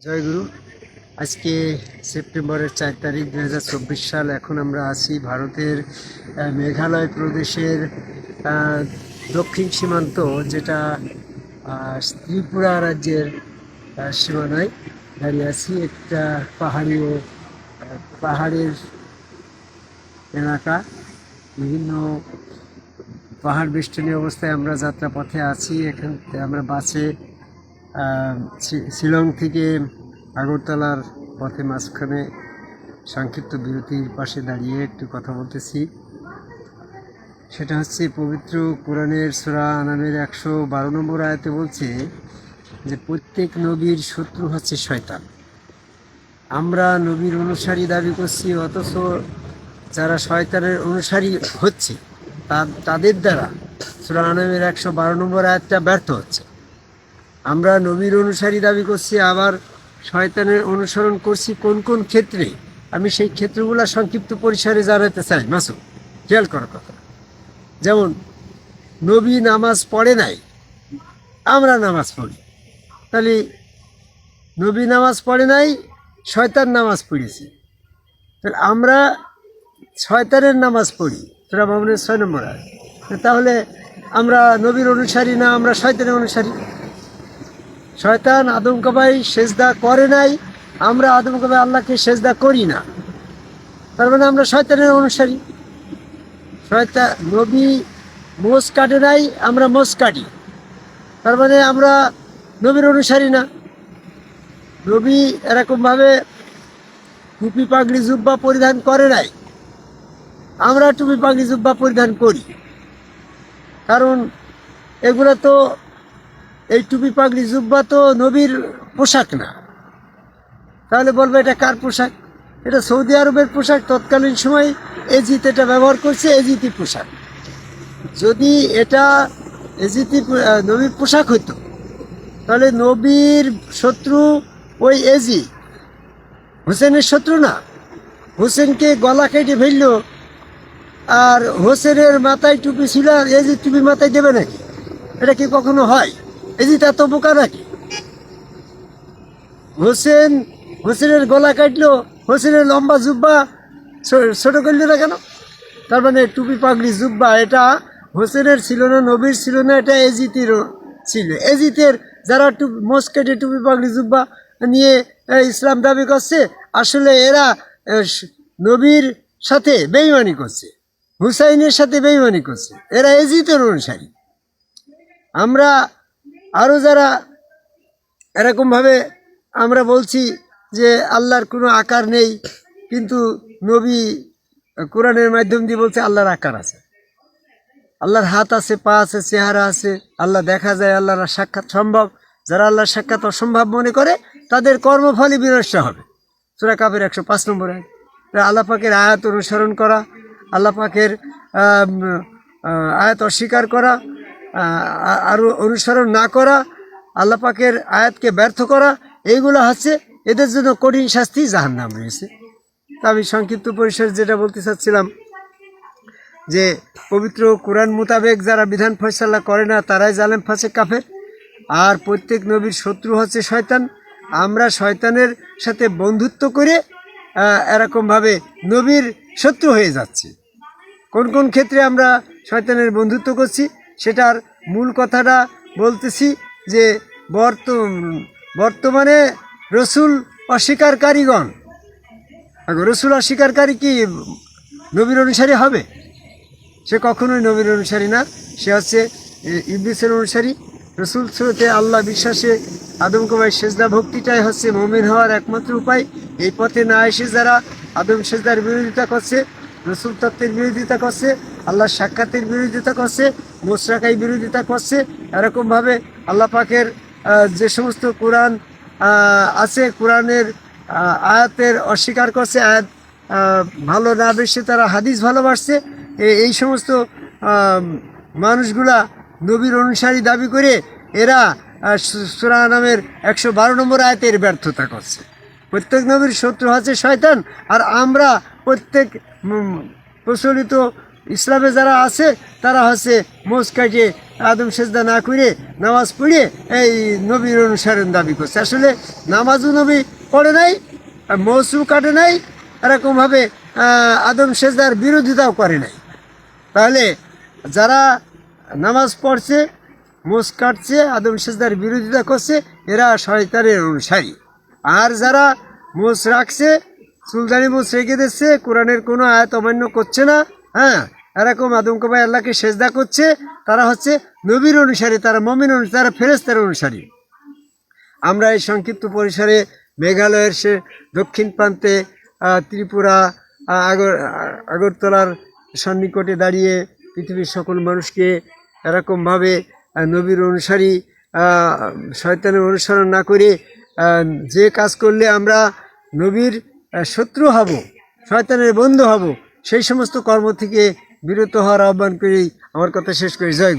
জয় গুরু। আজকে সেপ্টেম্বরের চার তারিখ দু হাজার চব্বিশ সাল। এখন আমরা আছি ভারতের মেঘালয় প্রদেশের দক্ষিণ সীমান্ত যেটা ত্রিপুরা রাজ্যের সীমানায় দাঁড়িয়ে আছি। একটা পাহাড়ি ও, পাহাড়ের এলাকা। বিভিন্ন পাহাড় বেষ্টনী অবস্থায় আমরা যাত্রা পথে আছি। এখান আমরা বাসে শিলং থেকে আগরতলার পথে মাঝখানে সংক্ষিপ্ত বিরতির পাশে দাঁড়িয়ে একটু কথা বলতেছি। সেটা হচ্ছে, পবিত্র কোরআনের সুরা নামের একশো বারো নম্বর আয়তে বলছে যে, প্রত্যেক নবীর শত্রু হচ্ছে শয়তান। আমরা নবীর অনুসারী দাবি করছি, অথচ যারা শয়তানের অনুসারী হচ্ছে তাদের দ্বারা সুরা আনামের একশো বারো নম্বর আয়াতটা ব্যর্থ হচ্ছে। আমরা নবীর অনুসারী দাবি করছি, আবার শয়তানের অনুসরণ করছি কোন কোন ক্ষেত্রে? আমি সেই ক্ষেত্রগুলো সংক্ষিপ্ত পরিসরে জানাতে চাই মাসু খেয়াল করার কথা। যেমন, নবী নামাজ পড়ে নাই, আমরা নামাজ পড়ি। তাহলে, নবী নামাজ পড়ে নাই, শয়তান নামাজ পড়েছে। তাহলে আমরা শয়তানের নামাজ পড়ি তোরা মামুনের ছয় নম্বর তাহলে আমরা নবীর অনুসারী না, আমরা শয়তানের অনুসারী? শয়তান আদম কাবাই সেজদা করে নাই, আমরা আদম কাবাই আল্লাহকে সেজদা করি না। তার মানে আমরা শয়তানের অনুসারী। শয়তান নবী মোষ কাটে নাই, আমরা মোষ কাটি। তার মানে আমরা নবীর অনুসারী না। নবী এরকমভাবে টুপি পাগড়ি জুব্বা পরিধান করে নাই। আমরা টুপি পাগড়ি জুব্বা পরিধান করি। কারণ এগুলো তো এই টুপি পাগড়ি জুব্বা তো নবীর পোশাক না। তাহলে বলবে এটা কার পোশাক? এটা সৌদি আরবের পোশাক, তৎকালীন সময় এজিত এটা ব্যবহার করছে এজিতি পোশাক। যদি এটা এজিতি নবীর পোশাক হতো তাহলে নবীর শত্রু ওই এজি। হোসেনের শত্রু না। হোসেনকে গলা কেটে ফেলল, আর হোসেনের মাথায় টুপি ছিল, আর এজি টুপি মাথায় দেবে নাকি? এটা কি কখনো হয়? এজি তা তো বোকা নাকি? হোসেন, হোসেনের গলা কাটলো, হোসেনের লম্বা জুব্বা ছোট করল না কেন? তার মানে টুপি পাগড়ি জুব্বা, এটা হোসেনের ছিল না, নবীর ছিল না, এটা এজিতেরও ছিল। এজিতের যারা টুপি মোস কেটে টুপি পাগড়ি জুব্বা নিয়ে ইসলাম দাবি করছে, আসলে এরা নবীর সাথে বেইমানি করছে, হুসাইনের সাথে বেইমানি করছে। এরা এজিতের অনুসারী। আমরা আরও যারা এরকমভাবে আমরা বলছি যে আল্লাহর কোনো আকার নেই কিন্তু নবী কোরআনের মাধ্যম দিয়ে বলছে আল্লাহর আকার আছে। আল্লাহর হাত আছে পা আছে চেহারা আছে আল্লাহ দেখা যায় আল্লাহর সাক্ষাৎ সম্ভব। যারা আল্লাহর সাক্ষাৎ অসম্ভব মনে করে তাদের কর্মফলই বিনষ্ট হবে। সুরা কাপের একশো পাঁচ নম্বর। আয়াত তা আল্লাহ পাকের আয়াত অনুসরণ করা আল্লাহ পাকের আম, আয়াত অস্বীকার করা আরও অনুসরণ না করা, আল্লাহ পাকের আয়াতকে ব্যর্থ করা, এইগুলো হচ্ছে এদের জন্য কঠিন শাস্তি জাহান্নাম রয়েছে। তা আমি সংক্ষিপ্ত পরিসর যেটা বলতে চাচ্ছিলাম, যে পবিত্র কোরআন মোতাবেক যারা বিধান ফয়সালা করে না, তারাই জালেম, ফাঁসে কাফের। আর প্রত্যেক নবীর শত্রু হচ্ছে শয়তান। আমরা শয়তানের সাথে বন্ধুত্ব করে এরকমভাবে নবীর শত্রু হয়ে যাচ্ছি। কোন কোন ক্ষেত্রে আমরা শয়তানের বন্ধুত্ব করছি? সেটার মূল কথাটা বলতেছি যে বর্ত বর্তমানে রসুল অস্বীকারীগণ রসুল অস্বীকারী কি নবীর অনুসারী হবে? সে কখনোই নবীর অনুসারী না, সে হচ্ছে ইবলিসের অনুসারী। রসুল স্রোতে আল্লাহ বিশ্বাসে আদম কুমার সেজদা ভক্তিটাই হচ্ছে মমিন হওয়ার একমাত্র উপায়। এই পথে না এসে যারা আদম সেজদার বিরোধিতা করছে, রসুল তত্ত্বের বিরোধিতা করছে, আল্লাহর সাক্ষাতের বিরোধিতা করছে মোশরাকাই বিরোধিতা করছে, এরকমভাবে আল্লাহ পাকের যে সমস্ত কোরআন আছে, কোরআনের আয়াতের অস্বীকার করছে, আয়াত ভালো না বেশি তারা হাদিস ভালোবাসছে এই সমস্ত মানুষগুলা নবীর অনুসারী দাবি করে এরা সূরা নামের একশো বারো নম্বর আয়তের ব্যর্থতা করছে। প্রত্যেক নবীর শত্রু হচ্ছে শয়তান, আর আমরা প্রত্যেক প্রচলিত ইসলামে যারা আছে, তারা হচ্ছে মোজ কাটিয়ে আদম সেজদা না করে নামাজ পড়ে এই নবীর অনুসরণ দাবি করছে। আসলে নামাজও নবী পড়ে নাই মৌসুম কাটে নাই, এরকমভাবে আদম সেজদার বিরোধিতাও করে নাই। তাহলে যারা নামাজ পড়ছে মোষ কাটছে, আদম সেজদার বিরোধিতা করছে, এরা শয়তানের অনুসারী। আর যারা মোষ রাখছে সুলতানি মোষ রেখে দিচ্ছে, কোরআনের কোনো আয়াত অমান্য করছে না হ্যাঁ এরকম আদম কবাই আল্লাহকে সেজদা করছে, তারা হচ্ছে নবীর অনুসারী, তারা মমিন অনুসারী, তারা ফেরেস্তার অনুসারী। আমরা এই সংক্ষিপ্ত পরিসরে মেঘালয়ের সে দক্ষিণ প্রান্তে ত্রিপুরা আগর, আগরতলার সন্নিকটে দাঁড়িয়ে পৃথিবীর সকল মানুষকে এরকমভাবে নবীর অনুসারী শয়তানের অনুসরণ না করে যে কাজ করলে আমরা নবীর শত্রু হব, শয়তানের বন্ধু হব, সেই সমস্ত কর্ম থেকে বিরত হওয়ার আহ্বান করি আমার কথা শেষ করি জয়।